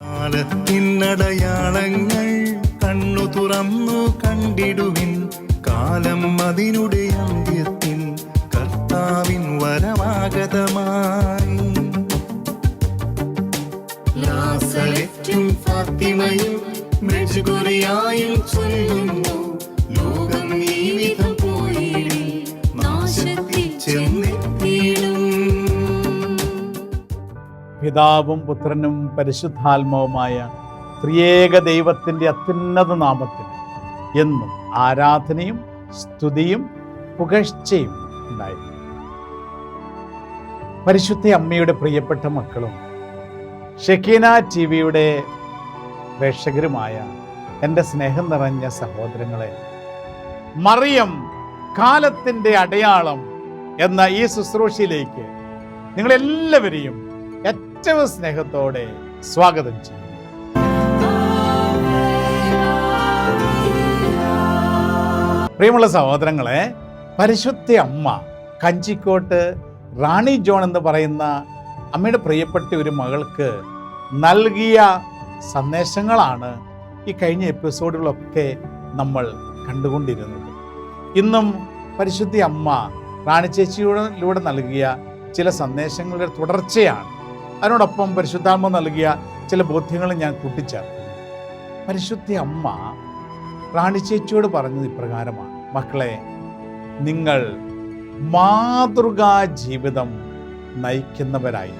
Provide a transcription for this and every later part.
കാലത്തിനടയാളങ്ങൾ കണ്ണു തുറന്നു കണ്ടിടുവിൻ. കാലം അതിനുടെ അന്ത്യത്തിൻ കർത്താവിൻ വരമാഗതമായി നാസരറ്റും ഫാത്തിമയും മെഴുകുറിയായും ചൊല്ലുന്നു. ലോകം ഈ വിധം പോയി നാശത്തിൽ ചെന്നെത്തിയിടും പിതാവും പുത്രനും പരിശുദ്ധാത്മാവുമായ ത്രിയേക ദൈവത്തിന്റെ അത്യുന്നത നാമത്തിൽ എന്നും ആരാധനയും സ്തുതിയും പുകഴ്ചയും ഉണ്ടായിരുന്നു. പരിശുദ്ധ അമ്മയുടെ പ്രിയപ്പെട്ട മക്കളും ഷെക്കീന ടി വിയുടെ പ്രേക്ഷകരുമായ എന്റെ സ്നേഹം നിറഞ്ഞ സഹോദരങ്ങളെ മറിയം കാലത്തിന്റെ അടയാളം എന്ന ഈ ശുശ്രൂഷയിലേക്ക് നിങ്ങളെല്ലാവരെയും ഏറ്റവും സ്നേഹത്തോടെ സ്വാഗതം ചെയ്യും പ്രിയമുള്ള സഹോദരങ്ങളെ പരിശുദ്ധ അമ്മ കഞ്ചിക്കോട്ട് റാണി ജോൺ എന്ന് പറയുന്ന അമ്മയുടെ പ്രിയപ്പെട്ട ഒരു മകൾക്ക് നൽകിയ സന്ദേശങ്ങളാണ് ഈ കഴിഞ്ഞ എപ്പിസോഡുകളൊക്കെ നമ്മൾ കണ്ടുകൊണ്ടിരുന്നത്. ഇന്നും പരിശുദ്ധി അമ്മ റാണി ചേച്ചിയിലൂടെ നൽകിയ ചില സന്ദേശങ്ങളുടെ തുടർച്ചയാണ് അതിനോടൊപ്പം പരിശുദ്ധാത്മ നൽകിയ ചില ബോധ്യങ്ങൾ ഞാൻ കൂട്ടിച്ചേർത്തു പരിശുദ്ധ അമ്മ റാണിച്ചേച്ചിയോട് പറഞ്ഞത് ഇപ്രകാരമാണ്. മക്കളെ നിങ്ങൾ മാതൃകാ ജീവിതം നയിക്കുന്നവരായി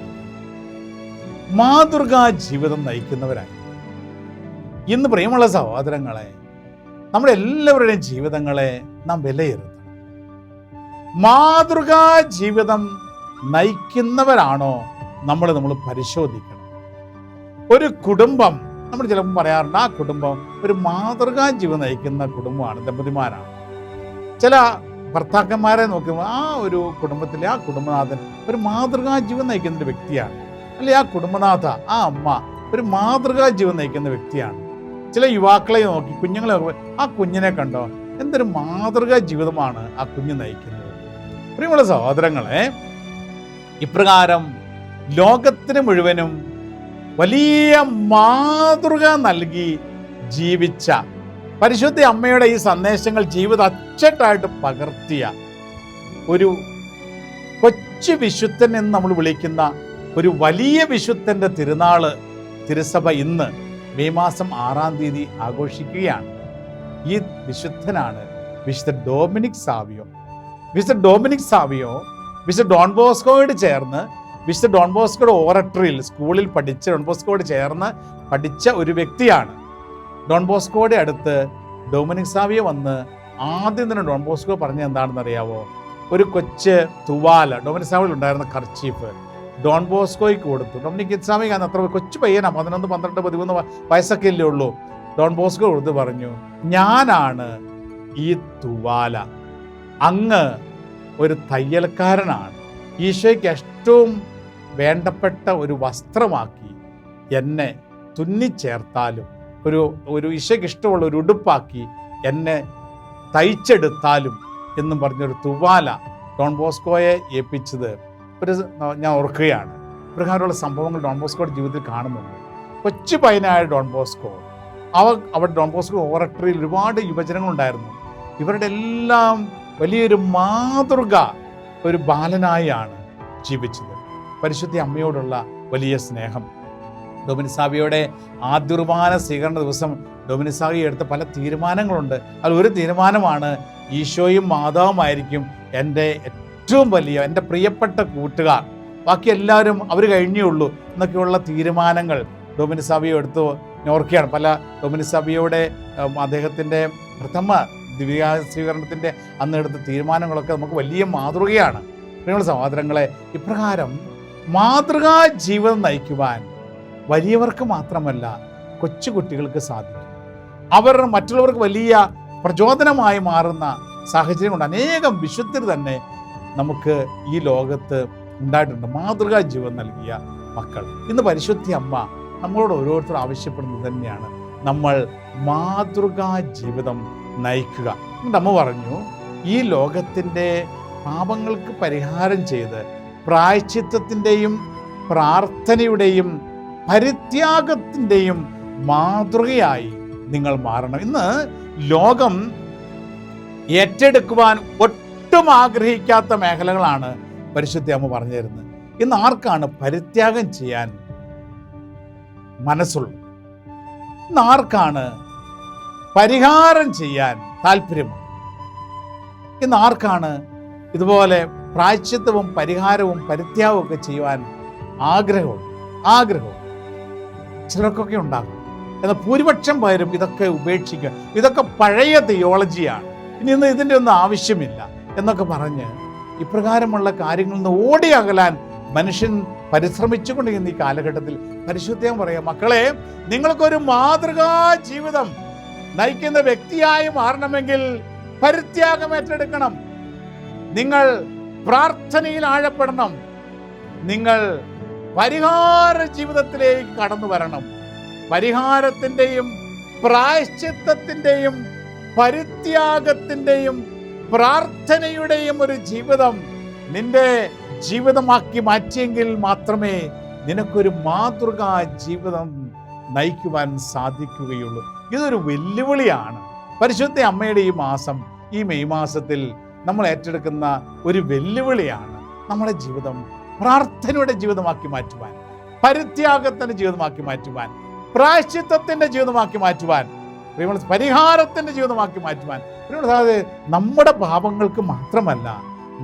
മാതൃകാ ജീവിതം നയിക്കുന്നവരായി ഇന്ന് പ്രിയമുള്ള സഹോദരങ്ങളെ നമ്മളെല്ലാവരുടെയും ജീവിതങ്ങളെ നാം വിലയിരുത്തണം. മാതൃകാ ജീവിതം നയിക്കുന്നവരാണോ നമ്മൾ നമ്മൾ പരിശോധിക്കണം. ഒരു കുടുംബം നമ്മൾ ചിലപ്പോൾ പറയാറുണ്ട് ആ കുടുംബം ഒരു മാതൃകാ ജീവിതം നയിക്കുന്ന കുടുംബമാണ് ദമ്പതിമാരാണ്. ചില ഭർത്താക്കന്മാരെ നോക്കുമ്പോൾ ആ ഒരു കുടുംബത്തിലെ ആ കുടുംബനാഥൻ ഒരു മാതൃകാ ജീവിതം നയിക്കുന്ന ഒരു വ്യക്തിയാണ്. അല്ലെ ആ കുടുംബനാഥ ആ അമ്മ ഒരു മാതൃകാ ജീവൻ നയിക്കുന്ന വ്യക്തിയാണ്. ചില യുവാക്കളെ നോക്കി കുഞ്ഞുങ്ങളെ ആ കുഞ്ഞിനെ കണ്ടോ? എന്തൊരു മാതൃകാ ജീവിതമാണ് ആ കുഞ്ഞ് നയിക്കുന്നത്. പ്രിയമുള്ള സഹോദരങ്ങളെ ഇപ്രകാരം ലോകത്തിന് മുഴുവനും വലിയ മാതൃക നൽകി ജീവിച്ച പരിശുദ്ധ അമ്മയുടെ ഈ സന്ദേശങ്ങൾ ജീവിത അച്ചട്ടായിട്ട് പകർത്തിയ ഒരു കൊച്ചു വിശുദ്ധൻ എന്ന് നമ്മൾ വിളിക്കുന്ന ഒരു വലിയ വിശുദ്ധന്റെ തിരുനാൾ തിരുസഭ ഇന്ന് മെയ് മാസം ആറാം തീയതി ആഘോഷിക്കുകയാണ്. ഈ വിശുദ്ധനാണ് വിശുദ്ധ ഡോമിനിക് സാവിയോ. വിശുദ്ധ ഡോമിനിക് സാവിയോ വിശുദ്ധ ഡോൺ ബോസ്കോയോട് ചേർന്ന് വിശുദ്ധ ഡോൺ ബോസ്കോയുടെ ഓറട്ടറിയിൽ സ്കൂളിൽ പഠിച്ച ഡോൺ ബോസ്കോയോട് ചേർന്ന് പഠിച്ച ഒരു വ്യക്തിയാണ്. ഡോൺ ബോസ്കോയുടെ അടുത്ത് ഡൊമിനിക് സാവിയ വന്ന് ആദ്യം തന്നെ ഡോൺ ബോസ്കോ പറഞ്ഞ എന്താണെന്ന് അറിയാവോ ഒരു കൊച്ച് തുവാല ഡൊമിനിക് സാവിയിൽ ഉണ്ടായിരുന്ന കർച്ചീഫ് ഡോൺ ബോസ്കോയ്ക്ക് കൊടുത്തു. ഡൊമിനിക് അന്ന് അത്ര കൊച്ചു പയ്യനാ പതിനൊന്ന് പന്ത്രണ്ട് പതിമൂന്ന് വയസ്സൊക്കെ അല്ലേ ഉള്ളൂ. ഡോൺ ബോസ്കോ കൊടുത്ത് പറഞ്ഞു ഞാനാണ് ഈ തുവാല. അങ്ങ് ഒരു തയ്യൽക്കാരനാണ്. ഈശോയ്ക്ക് ഏറ്റവും വേണ്ടപ്പെട്ട ഒരു വസ്ത്രമാക്കി എന്നെ തുന്നിച്ചേർത്താലും ഒരു ഒരു ഈശോയ്ക്ക് ഒരു ഉടുപ്പാക്കി എന്നെ തയ്ച്ചെടുത്താലും എന്നും പറഞ്ഞൊരു തുവാല ഡോൺ ബോസ്കോയെ ഏൽപ്പിച്ചത് ഒരു ഞാൻ ഓർക്കുകയാണ്. ഇപ്രകാരമുള്ള സംഭവങ്ങൾ ഡോൺ ബോസ്കോയുടെ ജീവിതത്തിൽ കാണുന്നുണ്ട്. കൊച്ചു പയ്യനായ ഡോൺ ബോസ്കോ അവ അവിടെ ഡോൺ ബോസ്കോ ഓറക്ടറിയിൽ ഒരുപാട് യുവജനങ്ങളുണ്ടായിരുന്നു. ഇവരുടെ എല്ലാം വലിയൊരു മാതൃക ഒരു ബാലനായാണ് ജീവിച്ചത്. പരിശുദ്ധ അമ്മയോടുള്ള വലിയ സ്നേഹം. ഡൊമിനിസാബിയുടെ ആദ്യ കുർബാന സ്വീകരണ ദിവസം ഡൊമിനിസാബി എടുത്ത പല തീരുമാനങ്ങളുണ്ട്. അതിൽ ഒരു തീരുമാനമാണ് ഈശോയും മാതാവുമായിരിക്കും എന്റെ ഏറ്റവും വലിയ എന്റെ പ്രിയപ്പെട്ട കൂട്ടുകാർ. ബാക്കി എല്ലാവരും അവർ കഴിഞ്ഞേ ഉള്ളൂ എന്നൊക്കെയുള്ള തീരുമാനങ്ങൾ ഡൊമിനിസാബിയോ എടുത്തു ഓർക്കുകയാണ്. പല ഡൊമിനിസാബിയോടെ അദ്ദേഹത്തിന്റെ പ്രഥമ ദിവ്യ സ്വീകരണത്തിന്റെ അന്ന് എടുത്ത തീരുമാനങ്ങളൊക്കെ നമുക്ക് വലിയ മാതൃകയാണ്. പ്രിയമുള്ള സഹോദരങ്ങളെ ഇപ്രകാരം മാതൃകാ ജീവിതം നയിക്കുവാൻ വലിയവർക്ക് മാത്രമല്ല കൊച്ചുകുട്ടികൾക്ക് സാധിക്കും. അവർ മറ്റുള്ളവർക്ക് വലിയ പ്രചോദനമായി മാറുന്ന സാഹചര്യം കൊണ്ട് അനേകം വിശുദ്ധർ തന്നെ നമുക്ക് ഈ ലോകത്ത് ഉണ്ടായിട്ടുണ്ട്. മാതൃകാ ജീവൻ നൽകിയ മക്കൾ. ഇന്ന് പരിശുദ്ധി അമ്മ നമ്മളോട് ഓരോരുത്തർ ആവശ്യപ്പെടുന്നത് തന്നെയാണ്. നമ്മൾ മാതൃകാ ജീവിതം നയിക്കുക. എന്നിട്ട് അമ്മ പറഞ്ഞു ഈ ലോകത്തിന്റെ പാപങ്ങൾക്ക് പരിഹാരം ചെയ്ത് പ്രായച്ചിത്തത്തിന്റെയും പ്രാർത്ഥനയുടെയും പരിത്യാഗത്തിന്റെയും മാതൃകയായി നിങ്ങൾ മാറണം. ഇന്ന് ലോകം ഏറ്റെടുക്കുവാൻ ഒട്ടും ആഗ്രഹിക്കാത്ത മേഖലകളാണ് പരിശുദ്ധി അമ്മ പറഞ്ഞു തരുന്നത്. ഇന്ന് ആർക്കാണ് പരിത്യാഗം ചെയ്യാൻ മനസ്സുള്ളത്? ഇന്ന് ആർക്കാണ് പരിഹാരം ചെയ്യാൻ താല്പര്യമുള്ളത്? ഇന്ന് ആർക്കാണ് ഇതുപോലെ പ്രായശ്ചിത്തവും പരിഹാരവും പരിത്യാഗവും ഒക്കെ ചെയ്യുവാൻ ആഗ്രഹവും ആഗ്രഹവും ചിലർക്കൊക്കെ ഉണ്ടാകും. എന്നാൽ ഭൂരിപക്ഷം പേരും ഇതൊക്കെ ഉപേക്ഷിക്കുക ഇതൊക്കെ പഴയ തിയോളജിയാണ് ഇനി ഇന്ന് ഇതിന്റെ ഒന്നും ആവശ്യമില്ല എന്നൊക്കെ പറഞ്ഞ് ഇപ്രകാരമുള്ള കാര്യങ്ങളിൽ നിന്ന് ഓടി അകലാൻ മനുഷ്യൻ പരിശ്രമിച്ചുകൊണ്ടിരിക്കുന്ന ഈ കാലഘട്ടത്തിൽ പരിശുദ്ധം പറയാം മക്കളെ നിങ്ങൾക്കൊരു മാതൃകാ ജീവിതം നയിക്കുന്ന വ്യക്തിയായി മാറണമെങ്കിൽ പരിത്യാഗം ഏറ്റെടുക്കണം. നിങ്ങൾ പ്രാർത്ഥനയിൽ ആഴപ്പെടണം. നിങ്ങൾ പരിഹാര ജീവിതത്തിലേക്ക് കടന്നു വരണം. പരിഹാരത്തിന്റെയും പ്രായശ്ചിത്തത്തിന്റെയും പരിത്യാഗത്തിന്റെയും പ്രാർത്ഥനയുടെയും ഒരു ജീവിതം നിന്റെ ജീവിതമാക്കി മാറ്റിയെങ്കിൽ മാത്രമേ നിനക്കൊരു മാതൃകാ ജീവിതം നയിക്കുവാൻ സാധിക്കുകയുള്ളൂ. ഇതൊരു വെല്ലുവിളിയാണ്. പരിശുദ്ധ അമ്മയുടെ ഈ മാസം ഈ മെയ് മാസത്തിൽ നമ്മൾ ഏറ്റെടുക്കുന്ന ഒരു വെല്ലുവിളിയാണ് നമ്മുടെ ജീവിതം പ്രാർത്ഥനയുടെ ജീവിതമാക്കി മാറ്റുവാൻ പരിത്യാഗത്തിന്റെ ജീവിതമാക്കി മാറ്റുവാൻ പ്രായശ്ചിത്വത്തിന്റെ ജീവിതമാക്കി മാറ്റുവാൻ പ്രിയമുള്ള പരിഹാരത്തിന്റെ ജീവിതമാക്കി മാറ്റുവാൻ. സഹോദരരെ, നമ്മുടെ പാപങ്ങൾക്ക് മാത്രമല്ല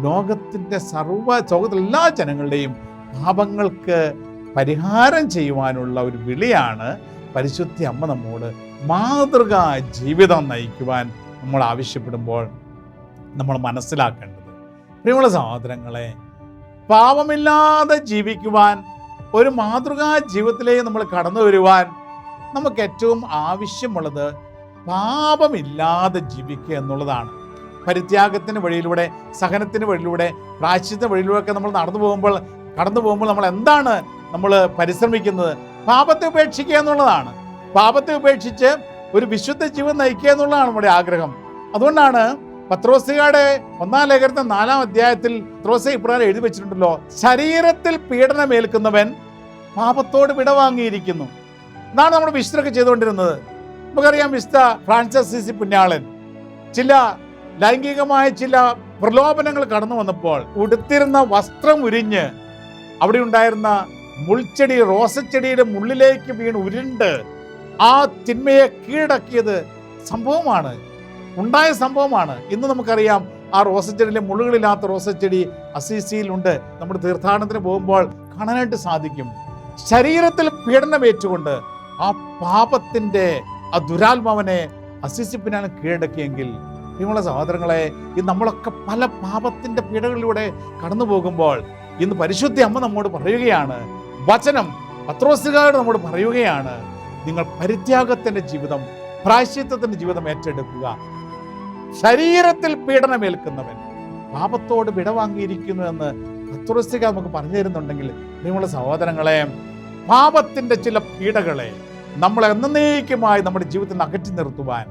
ലോകത്തിന്റെ സർവ ലോകത്തിലെ എല്ലാ ജനങ്ങളുടെയും പാപങ്ങൾക്ക് പരിഹാരം ചെയ്യുവാനുള്ള ഒരു വിളിയാണ് പരിശുദ്ധി അമ്മ നമ്മോട് മാതൃകാ ജീവിതം നയിക്കുവാൻ നമ്മൾ ആവശ്യപ്പെടുമ്പോൾ നമ്മൾ മനസ്സിലാക്കേണ്ടത്. പ്രിയമുള്ള സഹോദരങ്ങളെ പാപമില്ലാതെ ജീവിക്കുവാൻ ഒരു മാതൃകാ ജീവിതത്തിലേക്ക് നമ്മൾ കടന്നു വരുവാൻ നമുക്ക് ഏറ്റവും ആവശ്യമുള്ളത് പാപമില്ലാതെ ജീവിക്കുക എന്നുള്ളതാണ്. പരിത്യാഗത്തിന് വഴിയിലൂടെ സഹനത്തിന് വഴിയിലൂടെ പ്രായശ്ചിത്ത വഴിയിലൂടെ ഒക്കെ നമ്മൾ നടന്നു പോകുമ്പോൾ കടന്നു പോകുമ്പോൾ നമ്മൾ എന്താണ് നമ്മൾ പരിശ്രമിക്കുന്നത്? പാപത്തെ ഉപേക്ഷിക്കുക എന്നുള്ളതാണ്. പാപത്തെ ഉപേക്ഷിച്ച് ഒരു വിശുദ്ധ ജീവൻ നയിക്കുക എന്നുള്ളതാണ് നമ്മുടെ ആഗ്രഹം. അതുകൊണ്ടാണ് പത്രോസിയുടെ ഒന്നാം ലേഖനത്തെ നാലാം അധ്യായത്തിൽ പത്രോസ ഇപ്രകാരം എഴുതി വെച്ചിട്ടുണ്ടല്ലോ. ശരീരത്തിൽ പീഡനമേൽക്കുന്നവൻ പാപത്തോട് വിടവാങ്ങിയിരിക്കുന്നു എന്നാണ് നമ്മൾ വിശുദ്ധരൊക്കെ ചെയ്തുകൊണ്ടിരുന്നത്. നമുക്കറിയാം വിശുദ്ധ ഫ്രാൻസിസ് സി സി പുണ്യാളൻ ചില ലൈംഗികമായ ചില പ്രലോഭനങ്ങൾ കടന്നു വന്നപ്പോൾ ഉടുത്തിരുന്ന വസ്ത്രം ഉരിഞ്ഞ് അവിടെ ഉണ്ടായിരുന്ന മുൾച്ചെടി റോസച്ചെടിയുടെ മുള്ളിലേക്ക് വീണ് ഉരുണ്ട് ആ തിന്മയെ കീഴടക്കിയത് സംഭവമാണ്. ഉണ്ടായ സംഭവമാണ്. ഇന്ന് നമുക്കറിയാം ആ റോസച്ചെടിയിലെ മുള്ളുകളില്ലാത്ത റോസച്ചെടി അസീസിയിലുണ്ട്. നമ്മൾ തീർത്ഥാടനത്തിന് പോകുമ്പോൾ കാണാനായിട്ട് സാധിക്കും. ശരീരത്തിൽ പീഡനമേറ്റുകൊണ്ട് ആ പാപത്തിന്റെ ആ ദുരാത്മാവനെ അസിസിപ്പിനാണ് കീഴടക്കിയെങ്കിൽ നിങ്ങളെ സഹോദരങ്ങളെ ഇന്ന് നമ്മളൊക്കെ പല പാപത്തിന്റെ പീഡകളിലൂടെ കടന്നു പോകുമ്പോൾ ഇന്ന് പരിശുദ്ധി അമ്മ നമ്മോട് പറയുകയാണ് വചനം പത്രോസുകാരോട് നമ്മോട് പറയുകയാണ് നിങ്ങൾ പരിത്യാഗത്തിന്റെ ജീവിതം പ്രായശ്ചിത്വത്തിന്റെ ജീവിതം ഏറ്റെടുക്കുക ശരീരത്തിൽ പീഡനമേൽക്കുന്നവൻ പാപത്തോട് വിടവാങ്ങിയിരിക്കുന്നു എന്ന് പത്രോസിക നമുക്ക് പറഞ്ഞു തരുന്നുണ്ടെങ്കിൽ നിങ്ങളുടെ സഹോദരങ്ങളെ പാപത്തിന്റെ ചില പീഡകളെ നമ്മൾ എന്നേക്കുമായി നമ്മുടെ ജീവിതത്തിൽ നിന്ന് അകറ്റി നിർത്തുവാൻ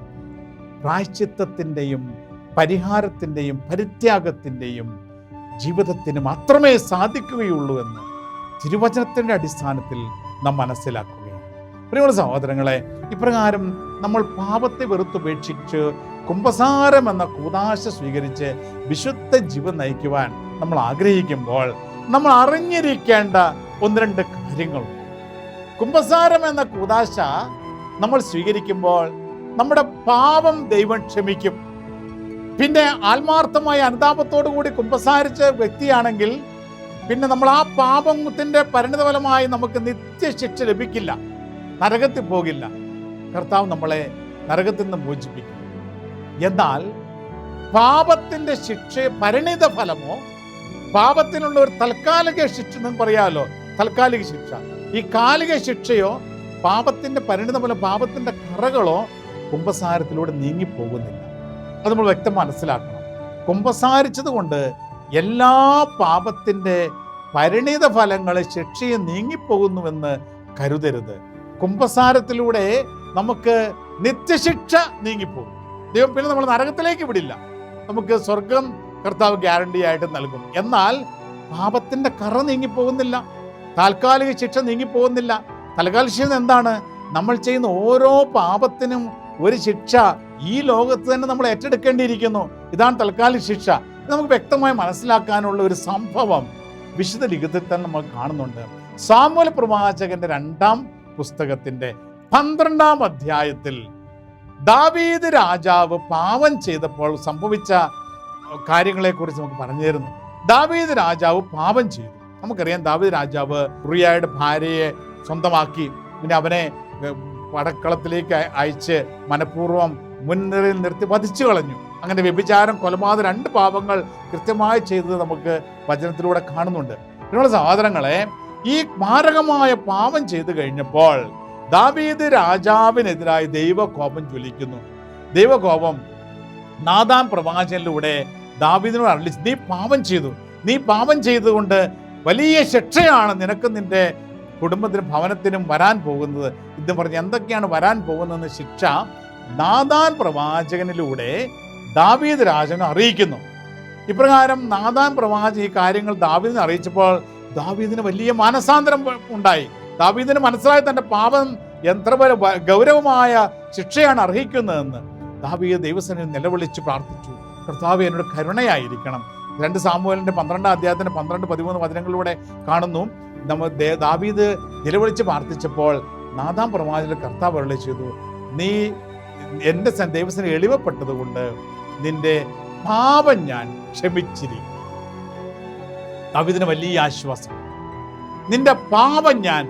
പ്രായശ്ചിത്തത്തിന്റെയും പരിഹാരത്തിന്റെയും പരിത്യാഗത്തിന്റെയും ജീവിതത്തിന് മാത്രമേ സാധിക്കുകയുള്ളൂ എന്ന് തിരുവചനത്തിന്റെ അടിസ്ഥാനത്തിൽ നാം മനസ്സിലാക്കുകയാണ്. പ്രിയമുള്ള സഹോദരങ്ങളെ ഇപ്രകാരം നമ്മൾ പാപത്തെ വെറുത്തുപേക്ഷിച്ച് കുംഭസാരം എന്ന കൂതാശ സ്വീകരിച്ച് വിശുദ്ധ ജീവൻ നയിക്കുവാൻ നമ്മൾ ആഗ്രഹിക്കുമ്പോൾ നമ്മൾ അറിഞ്ഞിരിക്കേണ്ട ഒന്ന് രണ്ട് കാര്യങ്ങളുണ്ട് കുംഭസാരം എന്ന കൂതാശ നമ്മൾ സ്വീകരിക്കുമ്പോൾ നമ്മുടെ പാപം ദൈവം ക്ഷമിക്കും. പിന്നെ ആത്മാർത്ഥമായ അനുതാപത്തോടു കൂടി കുംഭസാരിച്ച വ്യക്തിയാണെങ്കിൽ പിന്നെ നമ്മൾ ആ പാപത്തിന്റെ പരിണിതഫലമായി നമുക്ക് നിത്യശിക്ഷ ലഭിക്കില്ല. നരകത്തിൽ പോകില്ല. കർത്താവ് നമ്മളെ നരകത്തിൽ നിന്ന് മോചിപ്പിക്കും. എന്നാൽ പാപത്തിന്റെ ശിക്ഷ പരിണിത ഫലമോ പാപത്തിനുള്ള ഒരു തൽക്കാലിക ശിക്ഷ എന്ന് പറയാമല്ലോ താൽക്കാലിക ശിക്ഷ. ഈ കാലിക ശിക്ഷയോ പാപത്തിന്റെ പരിണിത ഫലം പാപത്തിന്റെ കറകളോ കുംഭസാരത്തിലൂടെ നീങ്ങിപ്പോകുന്നില്ല. അത് നമ്മൾ വ്യക്തം മനസ്സിലാക്കണം. കുംഭസാരിച്ചത് കൊണ്ട് എല്ലാ പാപത്തിന്റെ പരിണിത ഫലങ്ങളെ ശിക്ഷയെ നീങ്ങിപ്പോകുന്നുവെന്ന് കരുതരുത്. കുംഭസാരത്തിലൂടെ നമുക്ക് നിത്യശിക്ഷ നീങ്ങിപ്പോകും. ദൈവം പിന്നെ നമ്മൾ നരകത്തിലേക്ക് വിടില്ല. നമുക്ക് സ്വർഗം കർത്താവ് ഗ്യാരണ്ടി ആയിട്ട് നൽകും. എന്നാൽ പാപത്തിന്റെ കറ നീങ്ങിപ്പോകുന്നില്ല. താൽക്കാലിക ശിക്ഷ നീങ്ങിപ്പോകുന്നില്ല. തൽക്കാല ശിക്ഷ എന്താണ്? നമ്മൾ ചെയ്യുന്ന ഓരോ പാപത്തിനും ഒരു ശിക്ഷ. ഈ ലോകത്ത് തന്നെ നമ്മൾ ഏറ്റെടുക്കേണ്ടിയിരിക്കുന്നു. ഇതാണ് തൽക്കാലിക ശിക്ഷ. ഇത് നമുക്ക് വ്യക്തമായി മനസ്സിലാക്കാനുള്ള ഒരു സംഭവം വിശുദ്ധ ലിഖിതത്തിൽ തന്നെ നമ്മൾ കാണുന്നുണ്ട്. സാമൂല പ്രവാചകന്റെ രണ്ടാം പുസ്തകത്തിന്റെ പന്ത്രണ്ടാം അധ്യായത്തിൽ ദാവീദ് രാജാവ് പാവം ചെയ്തപ്പോൾ സംഭവിച്ച കാര്യങ്ങളെക്കുറിച്ച് നമുക്ക് പറഞ്ഞു തരുന്നു ദാവീദ് രാജാവ് പാപം ചെയ്തു. നമുക്കറിയാം ദാവീദ് രാജാവ് റിയായുടെ ഭാര്യയെ സ്വന്തമാക്കി. പിന്നെ അവനെ പടക്കളത്തിലേക്ക് അയ- അയച്ച് മനഃപൂർവം മുൻനിരയിൽ നിർത്തി വധിച്ചു കളഞ്ഞു. അങ്ങനെ വ്യഭിചാരം കൊലപാതകം രണ്ട് പാപങ്ങൾ കൃത്യമായി ചെയ്തത് നമുക്ക് വചനത്തിലൂടെ കാണുന്നുണ്ട്. പിന്നെയുള്ള സഹോദരങ്ങളെ ഈ മാരകമായ പാപം ചെയ്തു കഴിഞ്ഞപ്പോൾ ദാവീദ് രാജാവിനെതിരായി ദൈവകോപം ജ്വലിക്കുന്നു. ദൈവകോപം നാദാം പ്രവാചനിലൂടെ ദാവീദിനോട് അറിയിച്ച് നീ പാപം ചെയ്തു. നീ പാപം ചെയ്തുകൊണ്ട് വലിയ ശിക്ഷയാണ് നിനക്ക് നിന്റെ കുടുംബത്തിനും ഭവനത്തിനും വരാൻ പോകുന്നത്. ഇത് പറഞ്ഞ് എന്തൊക്കെയാണ് വരാൻ പോകുന്നതെന്ന് ശിക്ഷ നാദാൻ പ്രവാചകനിലൂടെ ദാവീദ് രാജനെ അറിയിക്കുന്നു. ഇപ്രകാരം നാദാൻ പ്രവാചകൻ ഈ കാര്യങ്ങൾ ദാവീദിനെ അറിയിച്ചപ്പോൾ ദാവീദിന് വലിയ മാനസാന്തരം ഉണ്ടായി. ദാവീദിന് മനസ്സിലായി തന്റെ പാപം എത്ര ഗൗരവമായ ശിക്ഷയാണ് അർഹിക്കുന്നതെന്ന് ദാവീദ് ദൈവസേന നിലവിളിച്ച് പ്രാർത്ഥിച്ചു. കർത്താവ് എന്നോട് കരുണയായിരിക്കണം. രണ്ട് സാമൂഹലിന്റെ പന്ത്രണ്ടാം അധ്യായത്തിന്റെ പന്ത്രണ്ട് പതിമൂന്ന് വചനങ്ങളിലൂടെ കാണുന്നു. നമ്മൾ ദാവീദ് നിലവിളിച്ച് പ്രാർത്ഥിച്ചപ്പോൾ നാദാം പ്രവാചകൻ കർത്താവ് അരളി ചെയ്തു നീ എന്റെ ദൈവസേന എളിവപ്പെട്ടത് കൊണ്ട് നിന്റെ പാപം ഞാൻ ക്ഷമിച്ചിരിക്കും ദാവീദിന് വലിയ ആശ്വാസം. നിന്റെ പാപം ഞാൻ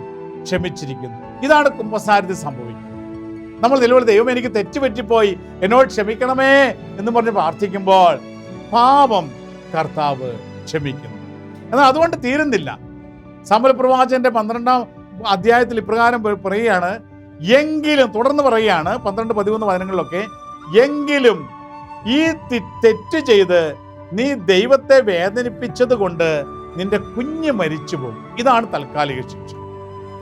ക്ഷമിച്ചിരിക്കുന്നു. ഇതാണ് കുംഭസാരത്തിൽ സംഭവിക്കുന്നത്. നമ്മൾ നിലവിൽ ദൈവം എനിക്ക് തെറ്റുപറ്റിപ്പോയി. എന്നോട് ക്ഷമിക്കണമേ എന്ന് പറഞ്ഞ് പ്രാർത്ഥിക്കുമ്പോൾ പാപം കർത്താവ് ക്ഷമിക്കുന്നു. എന്നാൽ അതുകൊണ്ട് തീരുന്നില്ല. സാമ്പൽ പ്രവാചകന്റെ പന്ത്രണ്ടാം അധ്യായത്തിൽ ഇപ്രകാരം പറയുകയാണ്. എങ്കിലും തുടർന്ന് പറയുകയാണ് പന്ത്രണ്ട് പതിമൂന്ന് വചനങ്ങളിലൊക്കെ എങ്കിലും ഈ തെറ്റ് ചെയ്ത് നീ ദൈവത്തെ വേദനിപ്പിച്ചത് കൊണ്ട് നിന്റെ കുഞ്ഞ് മരിച്ചു പോകും ഇതാണ് താൽക്കാലിക ശിക്ഷ.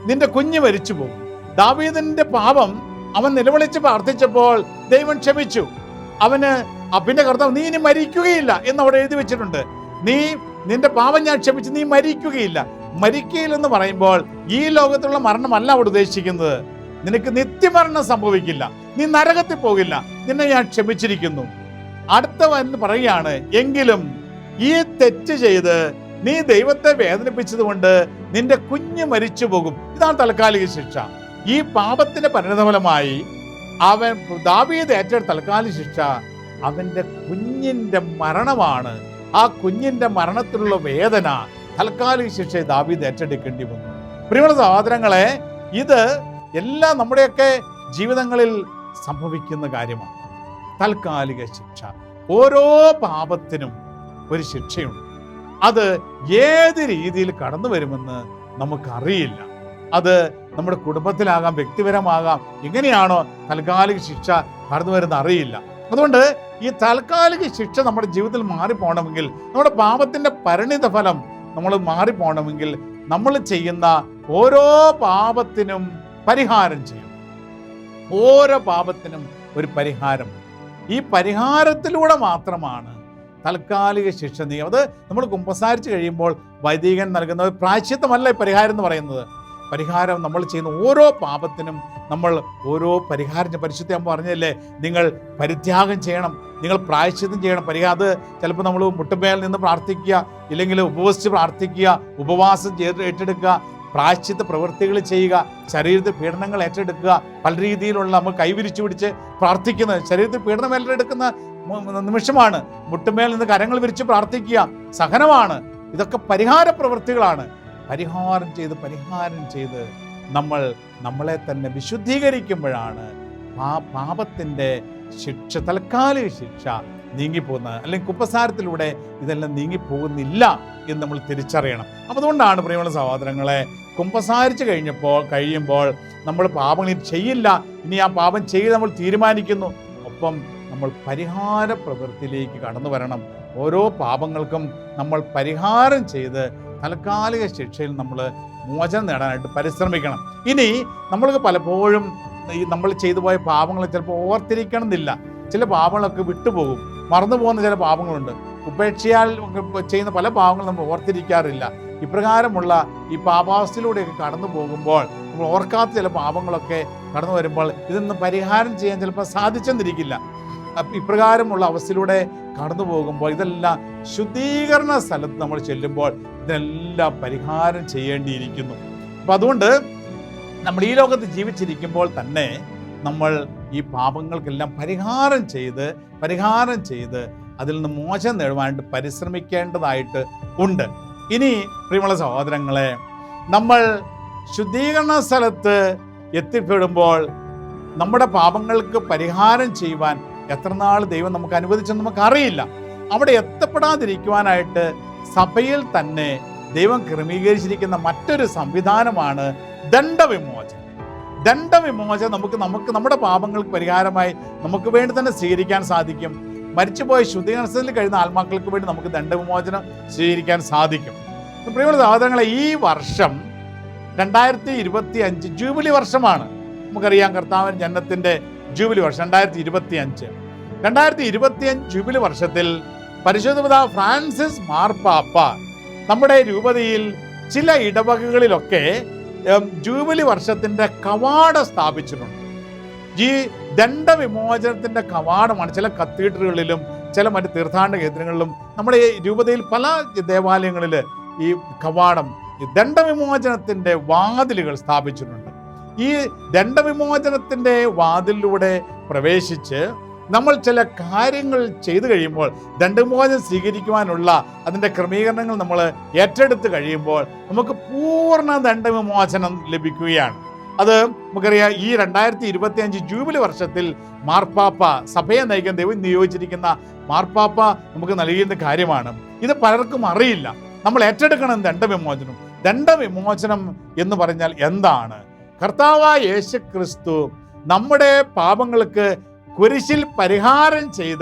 നിന്റെ കുഞ്ഞ് മരിച്ചു പോകും. ദാവീദിന്റെ പാപം അവൻ നിലവിളിച്ച് പ്രാർത്ഥിച്ചപ്പോൾ ദൈവം ക്ഷമിച്ചു. അവന് "ആ, പിന്നെ കർത്താവ് നീ ഇനി മരിക്കുകയില്ല എന്ന് അവിടെ എഴുതി വെച്ചിട്ടുണ്ട്. നീ നിന്റെ പാപം ഞാൻ ക്ഷമിച്ച് നീ മരിക്കുകയില്ല. മരിക്കുകയില്ലെന്ന് പറയുമ്പോൾ ഈ ലോകത്തുള്ള മരണമല്ല അവിടെ ഉദ്ദേശിക്കുന്നത്. നിനക്ക് നിത്യമരണം സംഭവിക്കില്ല. നീ നരകത്തിൽ പോകില്ല. നിന്നെ ഞാൻ ക്ഷമിച്ചിരിക്കുന്നു. അടുത്ത വന്ന് പറയുകയാണ് എങ്കിലും ഈ തെറ്റ് ചെയ്ത് നീ ദൈവത്തെ വേദനിപ്പിച്ചതുകൊണ്ട് നിന്റെ കുഞ്ഞ് മരിച്ചു പോകും. ഇതാണ് തൽക്കാലിക ശിക്ഷ. ഈ പാപത്തിന്റെ പരിണതഫലമായി അവൻ ദാവീദ് ഏറ്റെടുത്ത തൽക്കാലിക ശിക്ഷ അവന്റെ കുഞ്ഞിന്റെ മരണമാണ്. ആ കുഞ്ഞിന്റെ മരണത്തിലുള്ള വേദന തൽക്കാലിക ശിക്ഷ ദാവീദ് ഏറ്റെടുക്കേണ്ടി വന്നു. പ്രിയമുള്ള സഹോദരങ്ങളെ ഇത് എല്ലാം നമ്മുടെയൊക്കെ ജീവിതങ്ങളിൽ സംഭവിക്കുന്ന കാര്യമാണ്. താൽക്കാലിക ശിക്ഷ. ഓരോ പാപത്തിനും ഒരു ശിക്ഷയുണ്ട്. അത് ഏത് രീതിയിൽ കടന്നു വരുമെന്ന് നമുക്കറിയില്ല. അത് നമ്മുടെ കുടുംബത്തിലാകാം വ്യക്തിപരമാകാം എങ്ങനെയാണോ താൽക്കാലിക ശിക്ഷ കടന്നു വരുന്ന അറിയില്ല. അതുകൊണ്ട് ഈ താൽക്കാലിക ശിക്ഷ നമ്മുടെ ജീവിതത്തിൽ മാറിപ്പോകണമെങ്കിൽ നമ്മുടെ പാപത്തിന്റെ പരിണിത ഫലം നമ്മൾ മാറിപ്പോകണമെങ്കിൽ നമ്മൾ ചെയ്യുന്ന ഓരോ പാപത്തിനും പരിഹാരം ചെയ്യണം. ഓരോ പാപത്തിനും ഒരു പരിഹാരം. ഈ പരിഹാരത്തിലൂടെ മാത്രമാണ് താൽക്കാലിക ശിക്ഷ നീ അത് നമ്മൾ കുമ്പസാരിച്ച് കഴിയുമ്പോൾ വൈദികൻ നൽകുന്ന ഈ പരിഹാരം എന്ന് പറയുന്നത്. പരിഹാരം നമ്മൾ ചെയ്യുന്ന ഓരോ പാപത്തിനും നമ്മൾ ഓരോ പരിഹാരം പരിശുദ്ധ ഞാൻ പറഞ്ഞല്ലേ നിങ്ങൾ പരിത്യാഗം ചെയ്യണം. നിങ്ങൾ പ്രായശ്ചിത്തം ചെയ്യണം. പരിഹാരം അത് ചിലപ്പോൾ നമ്മൾ മുട്ടുമേൽ നിന്ന് പ്രാർത്ഥിക്കുക ഇല്ലെങ്കിൽ ഉപവസിച്ച് പ്രാർത്ഥിക്കുക ഉപവാസം ചെയ്ത് ഏറ്റെടുക്കുക പ്രായശ്ചിത്ത പ്രവൃത്തികൾ ചെയ്യുക ശരീരത്തിൽ പീഡനങ്ങൾ ഏറ്റെടുക്കുക പല രീതിയിലുള്ള നമ്മൾ കൈവിരിച്ചു പിടിച്ച് പ്രാർത്ഥിക്കുന്നത് ശരീരത്തിൽ പീഡനം ഏറ്റെടുക്കുന്ന നിമിഷമാണ്. മുട്ടുമേൽ നിന്ന് കരങ്ങൾ വിരിച്ച് പ്രാർത്ഥിക്കുക സഹനമാണ്. ഇതൊക്കെ പരിഹാര പ്രവൃത്തികളാണ്. പരിഹാരം ചെയ്ത് പരിഹാരം ചെയ്ത് നമ്മൾ നമ്മളെ തന്നെ വിശുദ്ധീകരിക്കുമ്പോഴാണ് ആ പാപത്തിന്റെ ശിക്ഷ തൽക്കാലിക ശിക്ഷ നീങ്ങിപ്പോകുന്നത് അല്ലെങ്കിൽ കുപ്പസാരത്തിലൂടെ ഇതെല്ലാം നീങ്ങിപ്പോകുന്നില്ല എന്ന് നമ്മൾ തിരിച്ചറിയണം. അപ്പം അതുകൊണ്ടാണ് പ്രിയമുള്ള സഹോദരങ്ങളെ കുമ്പസാരിച്ച് കഴിഞ്ഞപ്പോൾ കഴിയുമ്പോൾ നമ്മൾ പാപങ്ങൾ ചെയ്യില്ല. ഇനി ആ പാപം ചെയ്ത് നമ്മൾ തീരുമാനിക്കുന്നു. ഒപ്പം നമ്മൾ പരിഹാര പ്രവൃത്തിയിലേക്ക് കടന്നു വരണം. ഓരോ പാപങ്ങൾക്കും നമ്മൾ പരിഹാരം ചെയ്ത് താൽക്കാലിക ശിക്ഷയിൽ നമ്മൾ മോചനം നേടാനായിട്ട് പരിശ്രമിക്കണം. ഇനി നമ്മൾക്ക് പലപ്പോഴും നമ്മൾ ചെയ്തു പോയ പാപങ്ങൾ ചിലപ്പോൾ ഓർത്തിരിക്കണം എന്നില്ല ചില പാപങ്ങളൊക്കെ വിട്ടുപോകും. മറന്നു പോകുന്ന ചില പാപങ്ങളുണ്ട്. ഉപേക്ഷയാൽ ചെയ്യുന്ന പല പാപങ്ങളും നമ്മൾ ഓർത്തിരിക്കാറില്ല. ഇപ്രകാരമുള്ള ഈ പാപാവസ്ഥയിലൂടെയൊക്കെ കടന്നു പോകുമ്പോൾ നമ്മൾ ഓർക്കാത്ത ചില പാപങ്ങളൊക്കെ കടന്നു വരുമ്പോൾ ഇതൊന്നും പരിഹാരം ചെയ്യാൻ ചിലപ്പോൾ സാധിച്ചെന്നിരിക്കില്ല. ഇപ്രകാരമുള്ള അവസ്ഥയിലൂടെ കടന്നു പോകുമ്പോൾ ഇതെല്ലാം ശുദ്ധീകരണ സ്ഥലത്ത് നമ്മൾ ചെല്ലുമ്പോൾ ഇതെല്ലാം പരിഹാരം ചെയ്യേണ്ടിയിരിക്കുന്നു. അപ്പം അതുകൊണ്ട് നമ്മൾ ഈ ലോകത്ത് ജീവിച്ചിരിക്കുമ്പോൾ തന്നെ നമ്മൾ ഈ പാപങ്ങൾക്കെല്ലാം പരിഹാരം ചെയ്ത് പരിഹാരം ചെയ്ത് അതിൽ നിന്ന് മോചനം നേടുവാനായിട്ട് പരിശ്രമിക്കേണ്ടതായിട്ട് ഉണ്ട്. ഇനി പ്രിയമുള്ള സഹോദരങ്ങളെ നമ്മൾ ശുദ്ധീകരണ സ്ഥലത്ത് എത്തിപ്പെടുമ്പോൾ നമ്മുടെ പാപങ്ങൾക്ക് പരിഹാരം ചെയ്യുവാൻ എത്ര നാൾ ദൈവം നമുക്ക് അനുവദിച്ചെന്ന് നമുക്കറിയില്ല. അവിടെ എത്തപ്പെടാതിരിക്കുവാനായിട്ട് സഭയിൽ തന്നെ ദൈവം ക്രമീകരിച്ചിരിക്കുന്ന മറ്റൊരു സംവിധാനമാണ് ദണ്ഡവിമോചനം. ദണ്ഡവിമോചനം നമുക്ക് നമുക്ക് നമ്മുടെ പാപങ്ങൾക്ക് പരിഹാരമായി നമുക്ക് വേണ്ടി തന്നെ സ്വീകരിക്കാൻ സാധിക്കും. മരിച്ചുപോയ ശുദ്ധീകരണത്തിൽ കഴിയുന്ന ആത്മാക്കൾക്ക് വേണ്ടി നമുക്ക് ദണ്ഡവിമോചനം സ്വീകരിക്കാൻ സാധിക്കും. പ്രിയമുള്ള സഹോദരങ്ങളെ ഈ വർഷം രണ്ടായിരത്തി ഇരുപത്തി അഞ്ച് ജൂബിലി വർഷമാണ്. നമുക്കറിയാം കർത്താവൻ ജനത്തിന്റെ ജൂബിലി വർഷം രണ്ടായിരത്തി ഇരുപത്തി അഞ്ച് രണ്ടായിരത്തി ഇരുപത്തി അഞ്ച് ജൂബിലി വർഷത്തിൽ പരിശുദ്ധ ഫ്രാൻസിസ് മാർപ്പാപ്പ നമ്മുടെ രൂപതയിൽ ചില ഇടവകകളിലൊക്കെ ജൂബിലി വർഷത്തിന്റെ കവാടം സ്ഥാപിച്ചിട്ടുണ്ട്. ഈ ദണ്ഡവിമോചനത്തിന്റെ കവാടമാണ് ചില കത്തീഡ്രലുകളിലും ചില മറ്റ് തീർത്ഥാടന കേന്ദ്രങ്ങളിലും നമ്മുടെ ഈ രൂപതയിൽ പല ദേവാലയങ്ങളിൽ ഈ കവാടം ഈ ദണ്ഡവിമോചനത്തിന്റെ വാതിലുകൾ സ്ഥാപിച്ചിട്ടുണ്ട്. ഈ ദണ്ഡവിമോചനത്തിന്റെ വാതിലിലൂടെ പ്രവേശിച്ച് നമ്മൾ ചില കാര്യങ്ങൾ ചെയ്തു കഴിയുമ്പോൾ ദണ്ഡമോചനം സ്വീകരിക്കുവാനുള്ള അതിന്റെ ക്രമീകരണങ്ങൾ നമ്മൾ ഏറ്റെടുത്ത് കഴിയുമ്പോൾ നമുക്ക് പൂർണ ദണ്ഡവിമോചനം ലഭിക്കുകയാണ്. അത് നമുക്കറിയാം ഈ രണ്ടായിരത്തി ഇരുപത്തി അഞ്ച് ജൂബിലി വർഷത്തിൽ മാർപ്പാപ്പ സഭയെ നയിക്കാൻ ദൈവം നിയോഗിച്ചിരിക്കുന്ന മാർപ്പാപ്പ നമുക്ക് നൽകിയിരുന്ന കാര്യമാണ്. ഇത് പലർക്കും അറിയില്ല. നമ്മൾ ഏറ്റെടുക്കണം ദണ്ഡവിമോചനം. ദണ്ഡവിമോചനം എന്ന് പറഞ്ഞാൽ എന്താണ്? കർത്താവായ യേശു ക്രിസ്തു നമ്മുടെ പാപങ്ങൾക്ക് കുരിശിൽ പരിഹാരം ചെയ്ത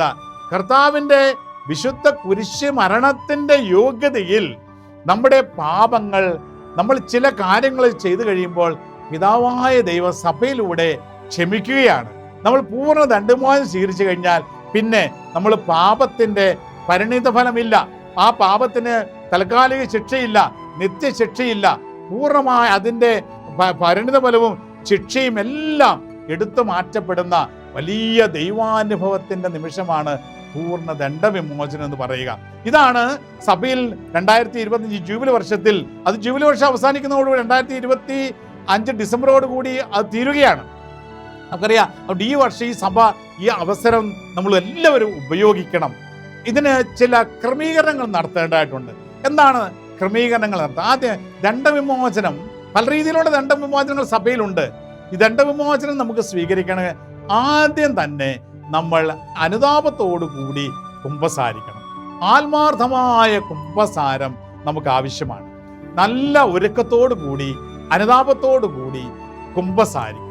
കർത്താവിന്റെ വിശുദ്ധ കുരിശ് മരണത്തിന്റെ യോഗ്യതയിൽ നമ്മുടെ പാപങ്ങൾ നമ്മൾ ചില കാര്യങ്ങൾ ചെയ്തു കഴിയുമ്പോൾ പിതാവായ ദൈവ സഭയിലൂടെ ക്ഷമിക്കുകയാണ്. നമ്മൾ പൂർണ ദണ്ടുമാനം സ്വീകരിച്ചു കഴിഞ്ഞാൽ പിന്നെ നമ്മൾ പാപത്തിന്റെ പരിണിത ഫലമില്ല. ആ പാപത്തിന് തൽക്കാലിക ശിക്ഷയില്ല നിത്യശിക്ഷയില്ല. പൂർണമായ അതിന്റെ പ- പരിണിത ഫലവും ശിക്ഷയും എല്ലാം എടുത്തു മാറ്റപ്പെടുന്ന വലിയ ദൈവാനുഭവത്തിന്റെ നിമിഷമാണ് പൂർണ ദണ്ഡവിമോചനം എന്ന് പറയുക. ഇതാണ് സഭയിൽ രണ്ടായിരത്തി ഇരുപത്തഞ്ച് ജൂബിലി വർഷത്തിൽ അത് ജൂബിലി വർഷം അവസാനിക്കുന്നതോടുകൂടി രണ്ടായിരത്തി ഇരുപത്തി അഞ്ച് ഡിസംബറോട് കൂടി അത് തീരുകയാണ്. നമുക്കറിയാം അതുകൊണ്ട് ഈ വർഷം ഈ സഭ ഈ അവസരം നമ്മൾ എല്ലാവരും ഉപയോഗിക്കണം. ഇതിന് ചില ക്രമീകരണങ്ങൾ നടത്തേണ്ടതായിട്ടുണ്ട്. എന്താണ് ക്രമീകരണങ്ങൾ നടത്തുക? ആദ്യം ദണ്ഡവിമോചനം. പല രീതിയിലുള്ള ദണ്ഡവിമോചനങ്ങൾ സഭയിലുണ്ട്. ഈ ദണ്ഡവിമോചനം നമുക്ക് സ്വീകരിക്കണ. ആദ്യം തന്നെ നമ്മൾ അനുതാപത്തോടു കൂടി കുംഭസാരിക്കണം. ആത്മാർത്ഥമായ കുംഭസാരം നമുക്ക് ആവശ്യമാണ്. നല്ല ഒരുക്കത്തോടു കൂടി അനുതാപത്തോടു കൂടി കുംഭസാരിക്കണം.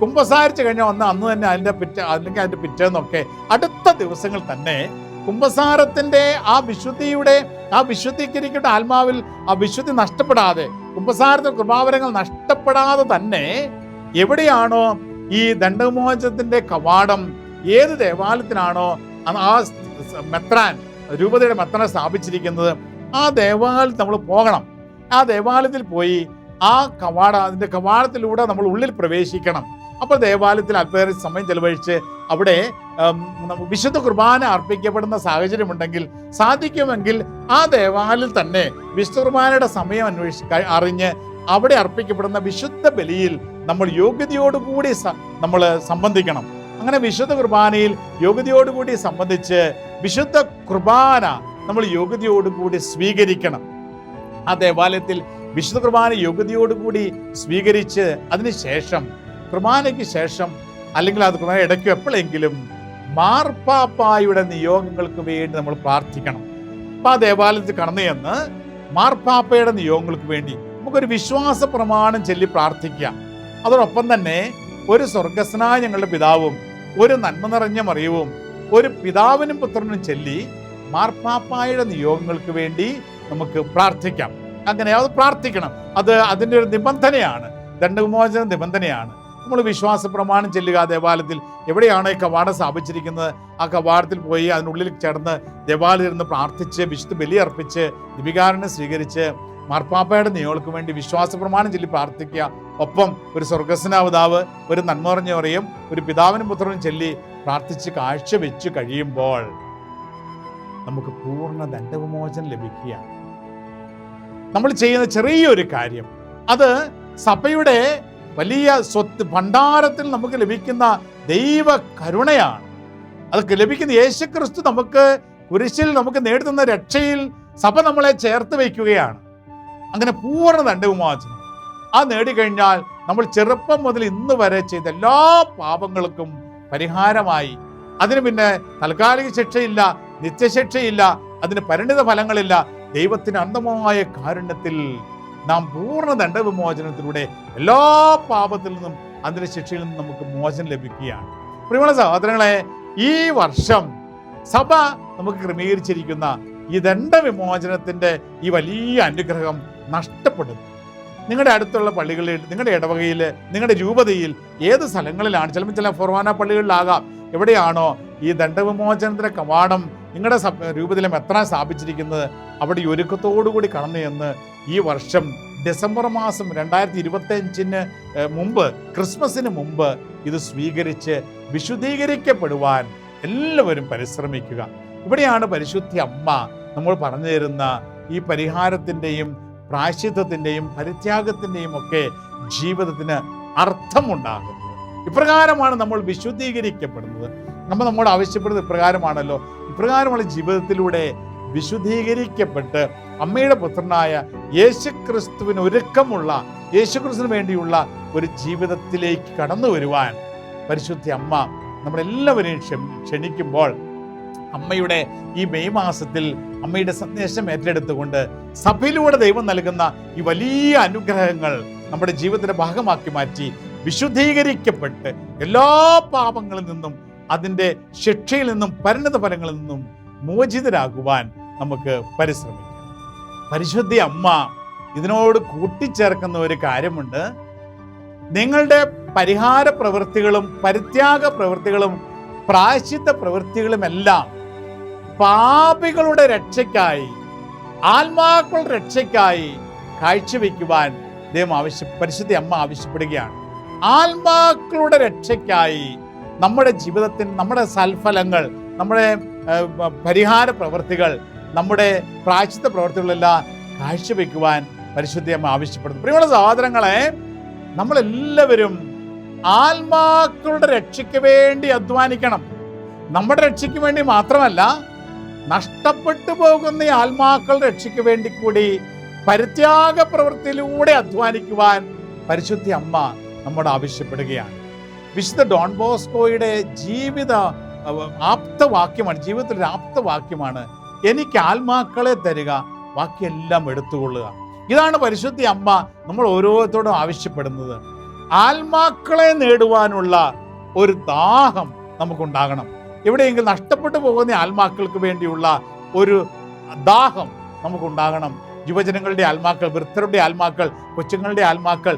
കുംഭസാരിച്ച് കഴിഞ്ഞാൽ വന്ന് അന്ന് തന്നെ അതിന്റെ പിറ്റേ അല്ലെങ്കിൽ അതിന്റെ പിറ്റേന്നൊക്കെ അടുത്ത ദിവസങ്ങൾ തന്നെ കുംഭസാരത്തിന്റെ ആ വിശുദ്ധിയുടെ ആ വിശുദ്ധീകരിക്കേണ്ട ആത്മാവിൽ ആ വിശുദ്ധി നഷ്ടപ്പെടാതെ കുംഭസാരത്തിന്റെ കൃപാവരങ്ങൾ നഷ്ടപ്പെടാതെ തന്നെ എവിടെയാണോ ഈ ദണ്ഡവിമോചനത്തിന്റെ കവാടം ഏത് ദേവാലയത്തിനാണോ ആ മെത്രാൻ രൂപതയുടെ മെത്രാൻ സ്ഥാപിച്ചിരിക്കുന്നത് ആ ദേവാലയത്തിൽ നമ്മൾ പോകണം. ആ ദേവാലയത്തിൽ പോയി ആ കവാട അതിന്റെ കവാടത്തിലൂടെ നമ്മൾ ഉള്ളിൽ പ്രവേശിക്കണം. അപ്പോൾ ദേവാലയത്തിൽ അല്പേറെ സമയം ചെലവഴിച്ച് അവിടെ വിശുദ്ധ കുർബാന അർപ്പിക്കപ്പെടുന്ന സാഹചര്യമുണ്ടെങ്കിൽ സാധിക്കുമെങ്കിൽ ആ ദേവാലയത്തിൽ തന്നെ വിശുദ്ധ കുർബാനയുടെ സമയം അന്വേഷിച്ച് അറിഞ്ഞ് അവിടെ അർപ്പിക്കപ്പെടുന്ന വിശുദ്ധ ബലിയിൽ നമ്മൾ യോഗ്യതയോടുകൂടി നമ്മൾ സംബന്ധിക്കണം. അങ്ങനെ വിശുദ്ധ കുർബാനയിൽ യോഗ്യതയോടുകൂടി സംബന്ധിച്ച് വിശുദ്ധ കുർബാന നമ്മൾ യോഗ്യതയോടുകൂടി സ്വീകരിക്കണം. ആ ദേവാലയത്തിൽ വിശുദ്ധ കുർബാന യോഗ്യതയോടുകൂടി സ്വീകരിച്ച് അതിനുശേഷം കുർബാനയ്ക്ക് ശേഷം അല്ലെങ്കിൽ അത് കുർബാന ഇടയ്ക്ക് എപ്പോഴെങ്കിലും മാർപ്പാപ്പായുടെ നിയോഗങ്ങൾക്ക് വേണ്ടി നമ്മൾ പ്രാർത്ഥിക്കണം. അപ്പം ആ ദേവാലയത്തിൽ കടന്നു ചെന്ന് മാർപ്പാപ്പയുടെ നിയോഗങ്ങൾക്ക് വേണ്ടി നമുക്കൊരു വിശ്വാസ പ്രമാണം ചൊല്ലി പ്രാർത്ഥിക്കാം അതോടൊപ്പം തന്നെ ഒരു സ്വർഗസ്നായ ഞങ്ങളുടെ പിതാവും ഒരു നന്മ നിറഞ്ഞ മറിയവും ഒരു പിതാവിനും പുത്രനും ചൊല്ലി മാർപ്പാപ്പായുടെ നിയോഗങ്ങൾക്ക് വേണ്ടി നമുക്ക് പ്രാർത്ഥിക്കാം. അങ്ങനെ അത് പ്രാർത്ഥിക്കണം. അത് അതിന്റെ ഒരു നിബന്ധനയാണ്. ദണ്ഡവിമോചന നിബന്ധനയാണ്. നമ്മൾ വിശ്വാസ പ്രമാണം ചെല്ലുക. ദേവാലയത്തിൽ എവിടെയാണ് ഈ കവാടം സ്ഥാപിച്ചിരിക്കുന്നത്? ആ കവാടത്തിൽ പോയി അതിനുള്ളിൽ ചേർന്ന് ദേവാലയം ഇരുന്ന് പ്രാർത്ഥിച്ച് വിശുദ്ധ ബലി അർപ്പിച്ച് ദിവികാരനെ സ്വീകരിച്ച് മാർപ്പാപ്പയുടെ നിയോൾക്ക് വേണ്ടി വിശ്വാസ പ്രമാണം ചൊല്ലി പ്രാർത്ഥിക്കുക. ഒപ്പം ഒരു സ്വർഗസ്നാവിതാവ് ഒരു നന്മ ഒരു പിതാവിനും പുത്രനും ചൊല്ലി പ്രാർത്ഥിച്ച് കാഴ്ച വെച്ച് കഴിയുമ്പോൾ നമുക്ക് പൂർണ ദണ്ഡവിമോചനം ലഭിക്കുകയാണ്. നമ്മൾ ചെയ്യുന്ന ചെറിയൊരു കാര്യം അത് സഭയുടെ വലിയ സ്വത്ത് ഭണ്ഡാരത്തിൽ നമുക്ക് ലഭിക്കുന്ന ദൈവ കരുണയാണ് അത് ലഭിക്കുന്ന യേശുക്രിസ്തു നമുക്ക് കുരിശിൽ നമുക്ക് നേടുന്ന രക്ഷയിൽ സഭ നമ്മളെ ചേർത്ത് വയ്ക്കുകയാണ്. അങ്ങനെ പൂർണ വിമോചനം ആ നേടിക്കഴിഞ്ഞാൽ നമ്മൾ ചെറുപ്പം മുതൽ ഇന്ന് വരെ ചെയ്ത എല്ലാ പാപങ്ങൾക്കും പരിഹാരമായി. അതിന് പിന്നെ താൽക്കാലിക ശിക്ഷയില്ല നിത്യശിക്ഷയില്ല അതിന് പരിണിത ഫലങ്ങളില്ല. ദൈവത്തിന് അന്തമായ കാരുണ്യത്തിൽ നാം പൂർണ ദണ്ഡവിമോചനത്തിലൂടെ എല്ലാ പാപത്തിൽ നിന്നും അതിന്റെ ശിക്ഷയിൽ നിന്നും നമുക്ക് മോചനം ലഭിക്കുകയാണ്. പ്രിയമുള്ള സഹോദരങ്ങളെ ഈ വർഷം സഭ നമുക്ക് ക്രമീകരിച്ചിരിക്കുന്ന ഈ ദണ്ഡവിമോചനത്തിന്റെ ഈ വലിയ അനുഗ്രഹം നഷ്ടപ്പെടുന്നു നിങ്ങളുടെ അടുത്തുള്ള പള്ളികളിൽ നിങ്ങളുടെ ഇടവകയിൽ നിങ്ങളുടെ രൂപതയിൽ ഏത് സ്ഥലങ്ങളിലാണ്? ചിലപ്പോൾ ചില ഫൊർവാന പള്ളികളിലാകാം. എവിടെയാണോ ഈ ദണ്ഡവിമോചനത്തിന്റെ കവാടം നിങ്ങളുടെ സഭ- എത്ര സ്ഥാപിച്ചിരിക്കുന്നത്? അവിടെ ഒരുക്കത്തോടുകൂടി കടന്നു എന്ന് ഈ വർഷം ഡിസംബർ മാസം രണ്ടായിരത്തി ഇരുപത്തി അഞ്ചിന് മുമ്പ് ക്രിസ്മസിന് മുമ്പ് ഇത് സ്വീകരിച്ച് വിശുദ്ധീകരിക്കപ്പെടുവാൻ എല്ലാവരും പരിശ്രമിക്കുക. ഇവിടെയാണ് പരിശുദ്ധി അമ്മ നമ്മൾ പറഞ്ഞു തരുന്ന ഈ പരിഹാരത്തിന്റെയും പ്രായശ്ചിത്തത്തിന്റെയും പരിത്യാഗത്തിന്റെയും ഒക്കെ ജീവിതത്തിന് അർത്ഥമുണ്ടാകുന്നത് ഇപ്രകാരമാണ് നമ്മൾ വിശുദ്ധീകരിക്കപ്പെടുന്നത്. നമ്മൾ നമ്മോട് ആവശ്യപ്പെടുന്നത് ഇപ്രകാരമാണല്ലോ. ഇപ്രകാരമുള്ള ജീവിതത്തിലൂടെ വിശുദ്ധീകരിക്കപ്പെട്ട് അമ്മയുടെ പുത്രനായ യേശുക്രിസ്തുവിന് ഒരുക്കമുള്ള യേശുക്രിസ്തുവിന് വേണ്ടിയുള്ള ഒരു ജീവിതത്തിലേക്ക് കടന്നു വരുവാൻ പരിശുദ്ധി അമ്മ നമ്മളെല്ലാവരെയും ക്ഷണിക്കുമ്പോൾ അമ്മയുടെ ഈ മെയ് മാസത്തിൽ അമ്മയുടെ സന്ദേശം ഏറ്റെടുത്തുകൊണ്ട് സഭയിലൂടെ ദൈവം നൽകുന്ന ഈ വലിയ അനുഗ്രഹങ്ങൾ നമ്മുടെ ജീവിതത്തിന്റെ ഭാഗമാക്കി മാറ്റി വിശുദ്ധീകരിക്കപ്പെട്ട് എല്ലാ പാപങ്ങളിൽ നിന്നും അതിന്റെ ശിക്ഷയിൽ നിന്നും പരിണിത ഫലങ്ങളിൽ നിന്നും മോചിതരാകുവാൻ നമുക്ക് പരിശ്രമിക്കാം. പരിശുദ്ധി അമ്മ ഇതിനോട് കൂട്ടിച്ചേർക്കുന്ന ഒരു കാര്യമുണ്ട്. നിങ്ങളുടെ പരിഹാര പ്രവൃത്തികളും പരിത്യാഗ പ്രവൃത്തികളും പ്രായശ്ചിത്ത പ്രവൃത്തികളുമെല്ലാം പാപികളുടെ രക്ഷയ്ക്കായി ആത്മാക്കളുടെ രക്ഷയ്ക്കായി കാഴ്ചവെക്കുവാൻ ദൈവം ആവശ്യ പരിശുദ്ധി അമ്മ ആവശ്യപ്പെടുകയാണ്. ആത്മാക്കളുടെ രക്ഷയ്ക്കായി നമ്മുടെ ജീവിതത്തിൽ നമ്മുടെ സൽഫലങ്ങൾ നമ്മുടെ പരിഹാര പ്രവൃത്തികൾ നമ്മുടെ പ്രായശ്ചിത്ത പ്രവൃത്തികളെല്ലാം കാഴ്ചവെക്കുവാൻ പരിശുദ്ധ അമ്മ ആവശ്യപ്പെടുന്നു. പ്രിയമുള്ള സഹോദരങ്ങളെ നമ്മളെല്ലാവരും ആത്മാക്കളുടെ രക്ഷയ്ക്ക് വേണ്ടി അധ്വാനിക്കണം. നമ്മുടെ രക്ഷയ്ക്ക് വേണ്ടി മാത്രമല്ല നഷ്ടപ്പെട്ടു പോകുന്ന ഈ ആത്മാക്കളുടെ രക്ഷയ്ക്ക് വേണ്ടി കൂടി പരിത്യാഗ പ്രവൃത്തിയിലൂടെ അധ്വാനിക്കുവാൻ പരിശുദ്ധി അമ്മ നമ്മോട് ആവശ്യപ്പെടുകയാണ്. വിശുദ്ധ ഡോൺ ബോസ്കോയുടെ ജീവിത ആപ്തവാക്യമാണ് ജീവിതത്തിൽ ഒരു ആപ്തവാക്യമാണ്. എനിക്ക് ആത്മാക്കളെ തരിക ബാക്കിയെല്ലാം എടുത്തുകൊള്ളുക. ഇതാണ് പരിശുദ്ധി അമ്മ നമ്മൾ ഓരോരുത്തരോടും ആവശ്യപ്പെടുന്നത്. ആത്മാക്കളെ നേടുവാനുള്ള ഒരു ദാഹം നമുക്കുണ്ടാകണം. എവിടെയെങ്കിലും നഷ്ടപ്പെട്ടു പോകുന്ന ആത്മാക്കൾക്ക് വേണ്ടിയുള്ള ഒരു ദാഹം നമുക്കുണ്ടാകണം. യുവജനങ്ങളുടെ ആത്മാക്കൾ വൃദ്ധരുടെ ആത്മാക്കൾ കൊച്ചുങ്ങളുടെ ആത്മാക്കൾ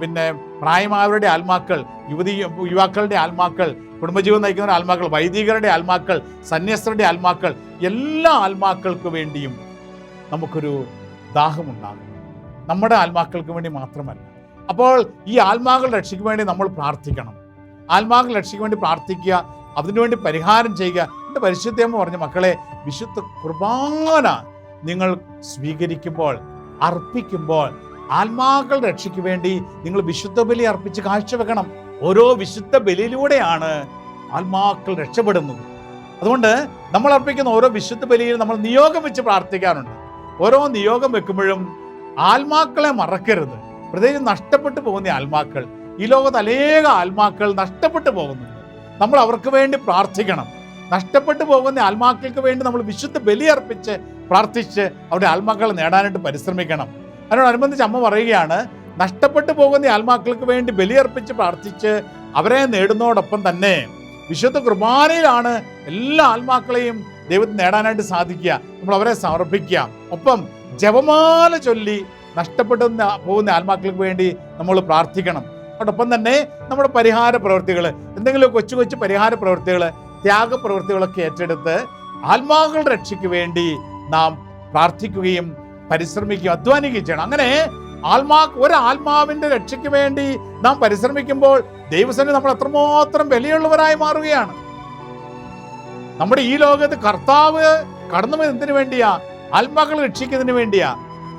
പിന്നെ പ്രായമായവരുടെ ആത്മാക്കൾ യുവതി യുവാക്കളുടെ ആത്മാക്കൾ കുടുംബജീവൻ നയിക്കുന്ന ആത്മാക്കൾ വൈദികരുടെ ആത്മാക്കൾ സന്യസ്തരുടെ ആത്മാക്കൾ എല്ലാ ആത്മാക്കൾക്ക് വേണ്ടിയും നമുക്കൊരു ദാഹമുണ്ടാകും നമ്മുടെ ആത്മാക്കൾക്ക് വേണ്ടി മാത്രമല്ല. അപ്പോൾ ഈ ആത്മാക്കൾ രക്ഷയ്ക്ക് വേണ്ടി നമ്മൾ പ്രാർത്ഥിക്കണം. ആത്മാക്കൾ രക്ഷയ്ക്ക് വേണ്ടി പ്രാർത്ഥിക്കുക അതിനുവേണ്ടി പരിഹാരം ചെയ്യുക. എന്റെ പരിശുദ്ധമ്മ പറഞ്ഞ മക്കളെ വിശുദ്ധ കുർബാന നിങ്ങൾ സ്വീകരിക്കുമ്പോൾ അർപ്പിക്കുമ്പോൾ ആത്മാക്കളുടെ രക്ഷയ്ക്ക് വേണ്ടി നിങ്ങൾ വിശുദ്ധ ബലി അർപ്പിച്ച് കാഴ്ചവെക്കണം. ഓരോ വിശുദ്ധ ബലിയിലൂടെയാണ് ആത്മാക്കൾ രക്ഷപ്പെടുന്നത്. അതുകൊണ്ട് നമ്മൾ അർപ്പിക്കുന്ന ഓരോ വിശുദ്ധ ബലിയിൽ നമ്മൾ നിയോഗം വെച്ച് പ്രാർത്ഥിക്കാറുണ്ട്. ഓരോ നിയോഗം വെക്കുമ്പോഴും ആത്മാക്കളെ മറക്കരുത്. പ്രത്യേകിച്ച് നഷ്ടപ്പെട്ടു പോകുന്ന ആത്മാക്കൾ. ഈ ലോകത്ത് അനേക ആത്മാക്കൾ നഷ്ടപ്പെട്ടു പോകുന്നുണ്ട് നമ്മൾ അവർക്ക് വേണ്ടി പ്രാർത്ഥിക്കണം. നഷ്ടപ്പെട്ടു പോകുന്ന ആത്മാക്കൾക്ക് വേണ്ടി നമ്മൾ വിശുദ്ധ ബലി അർപ്പിച്ച് പ്രാർത്ഥിച്ച് അവരുടെ ആത്മാക്കളെ നേടാനായിട്ട് പരിശ്രമിക്കണം. അതിനോടനുബന്ധിച്ച് അമ്മ പറയുകയാണ് നഷ്ടപ്പെട്ടു പോകുന്ന ആത്മാക്കൾക്ക് വേണ്ടി ബലിയർപ്പിച്ച് പ്രാർത്ഥിച്ച് അവരെ നേടുന്നതോടൊപ്പം തന്നെ വിശുദ്ധ കുർബാനയിലാണ് എല്ലാ ആത്മാക്കളെയും ദൈവത്തിന് നേടാനായിട്ട് സാധിക്കുക. നമ്മൾ അവരെ സമർപ്പിക്കുക. ഒപ്പം ജപമാല ചൊല്ലി നഷ്ടപ്പെട്ടു പോകുന്ന ആത്മാക്കൾക്ക് വേണ്ടി നമ്മൾ പ്രാർത്ഥിക്കണം. അതോടൊപ്പം തന്നെ നമ്മുടെ പരിഹാര പ്രവൃത്തികൾ എന്തെങ്കിലും കൊച്ചു കൊച്ചു പരിഹാര പ്രവൃത്തികൾ ത്യാഗ പ്രവൃത്തികളൊക്കെ ഏറ്റെടുത്ത് ആത്മാക്കളുടെ രക്ഷയ്ക്ക് വേണ്ടി നാം പ്രാർത്ഥിക്കുകയും പരിശ്രമിക്കുകയും അധ്വാനിക്കുകയും ചെയ്യണം. അങ്ങനെ ആത്മാ ഒരു ആത്മാവിന്റെ രക്ഷയ്ക്ക് വേണ്ടി നാം പരിശ്രമിക്കുമ്പോൾ ദൈവസേന നമ്മൾ അത്രമാത്രം വിലയുള്ളവരായി മാറുകയാണ്. നമ്മുടെ ഈ ലോകത്ത് കർത്താവ് കടന്നു എന്തിനു വേണ്ടിയാ? ആത്മാക്കൾ രക്ഷിക്കുന്നതിന് വേണ്ടിയാ.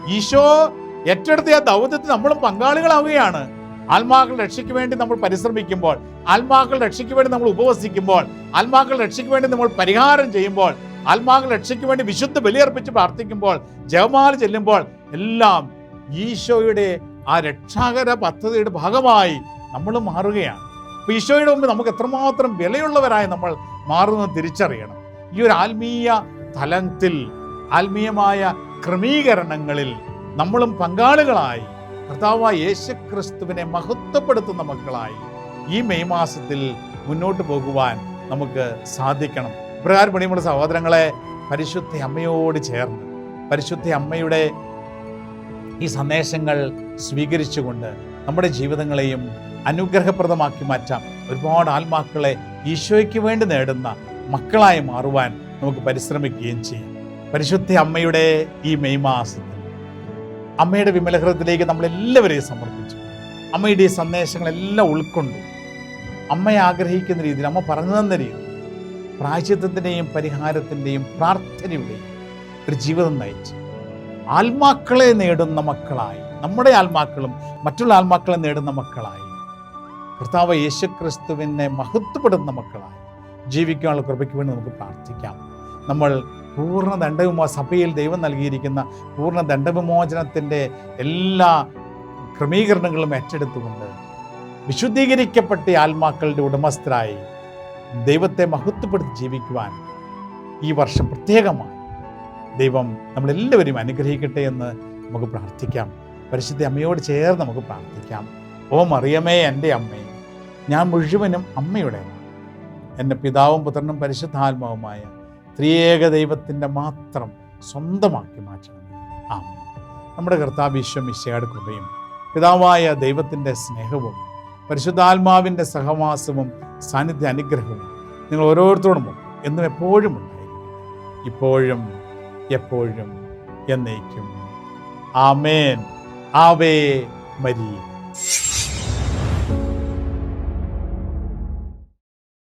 ഈശോ ഏറ്റെടുത്ത ആ ദൗത്യത്തിൽ നമ്മളും പങ്കാളികളാവുകയാണ്. ആത്മാക്കൾ രക്ഷയ്ക്ക് വേണ്ടി നമ്മൾ പരിശ്രമിക്കുമ്പോൾ ആത്മാക്കൾ രക്ഷയ്ക്ക് വേണ്ടി നമ്മൾ ഉപവസിക്കുമ്പോൾ ആത്മാക്കൾ രക്ഷയ്ക്ക് വേണ്ടി നമ്മൾ പരിഹാരം ചെയ്യുമ്പോൾ ആത്മാക്കൾ രക്ഷയ്ക്ക് വേണ്ടി വിശുദ്ധ ബലിയർപ്പിച്ച് പ്രാർത്ഥിക്കുമ്പോൾ ജപമാല ചെല്ലുമ്പോൾ എല്ലാം ഈശോയുടെ ആ രക്ഷാകര പദ്ധതിയുടെ ഭാഗമായി നമ്മൾ മാറുകയാണ്. അപ്പൊ ഈശോയുടെ മുമ്പ് നമുക്ക് എത്രമാത്രം വിലയുള്ളവരായി നമ്മൾ മാറുന്നത് തിരിച്ചറിയണം. ഈ ഒരു ആത്മീയ തലത്തിൽ ആത്മീയമായ ക്രമീകരണങ്ങളിൽ നമ്മളും പങ്കാളികളായി കർത്താവായ യേശുക്രിസ്തുവിനെ മഹത്വപ്പെടുത്തുന്ന മക്കളായി ഈ മെയ് മാസത്തിൽ മുന്നോട്ട് പോകുവാൻ നമുക്ക് സാധിക്കണം. ഇപ്രകാരം പണിയുമ്പോൾ സഹോദരങ്ങളെ പരിശുദ്ധ അമ്മയോട് ചേർന്ന് പരിശുദ്ധ അമ്മയുടെ ഈ സന്ദേശങ്ങൾ സ്വീകരിച്ചുകൊണ്ട് നമ്മുടെ ജീവിതങ്ങളെയും അനുഗ്രഹപ്രദമാക്കി മാറ്റാം ഒരുപാട് ആത്മാക്കളെ ഈശോയ്ക്ക് വേണ്ടി നേടുന്ന മക്കളായി മാറുവാൻ നമുക്ക് പരിശ്രമിക്കുകയും ചെയ്യാം. പരിശുദ്ധ അമ്മയുടെ ഈ മെയ് മാസത്തിൽ അമ്മയുടെ വിമലഹൃദത്തിലേക്ക് നമ്മളെല്ലാവരെയും സമർപ്പിച്ചു. അമ്മയുടെ ഈ സന്ദേശങ്ങളെല്ലാം ഉൾക്കൊണ്ടു അമ്മയെ ആഗ്രഹിക്കുന്ന രീതിയിൽ അമ്മ പറഞ്ഞു തന്ന രീതി പ്രായച്ചിത്തത്തിന്റെയും പരിഹാരത്തിന്റെയും പ്രാർത്ഥനയുടെയും ഒരു ജീവിതം നയിച്ച്. ആത്മാക്കളെ നേടുന്ന മക്കളായി. നമ്മുടെ ആത്മാക്കളും മറ്റുള്ള ആത്മാക്കളെ നേടുന്ന മക്കളായി. കർത്താവ് യേശുക്രിസ്തുവിനെ മഹത്വപ്പെടുന്ന മക്കളായി. ജീവിക്കാനുള്ള കൃപയ്ക്ക് വേണ്ടി നമുക്ക് പ്രാർത്ഥിക്കാം. നമ്മൾ പൂർണ ദണ്ഡവിമോ സഭയിൽ ദൈവം നൽകിയിരിക്കുന്ന പൂർണ ദണ്ഡവിമോചനത്തിന്റെ എല്ലാ ക്രമീകരണങ്ങളും ഏറ്റെടുത്തുകൊണ്ട് വിശുദ്ധീകരിക്കപ്പെട്ട ആത്മാക്കളുടെ ഉടമസ്ഥരായി ദൈവത്തെ മഹത്വപ്പെടുത്തി ജീവിക്കുവാൻ ഈ വർഷം പ്രത്യേകമായി ദൈവം നമ്മളെല്ലാവരും അനുഗ്രഹിക്കട്ടെ എന്ന് നമുക്ക് പ്രാർത്ഥിക്കാം. പരിശുദ്ധ അമ്മയോട് ചേർന്ന് നമുക്ക് പ്രാർത്ഥിക്കാം. ഓ മറിയമേ എന്റെ അമ്മേ ഞാൻ മുഴുവനും അമ്മയുടേതാണ്. എന്റെ പിതാവും പുത്രനും പരിശുദ്ധാത്മാവുമായ ത്രിയേക ദൈവത്തിന്റെ മാത്രം സ്വന്തമാക്കി മാറ്റണം ആ നമ്മുടെ കർത്താവിശ്വം വിശ്വമിശയുടെ കൃപയും പിതാവായ ദൈവത്തിന്റെ സ്നേഹവും പരിശുദ്ധാത്മാവിന്റെ സഹവാസവും സാന്നിധ്യ അനുഗ്രഹവും നിങ്ങൾ ഓരോരുത്തരോടും എന്നും എപ്പോഴും ഉണ്ടായിരിക്കും ഇപ്പോഴും എപ്പോഴും എന്നേക്കും. ആമേൻ. ആവേ മരിയ.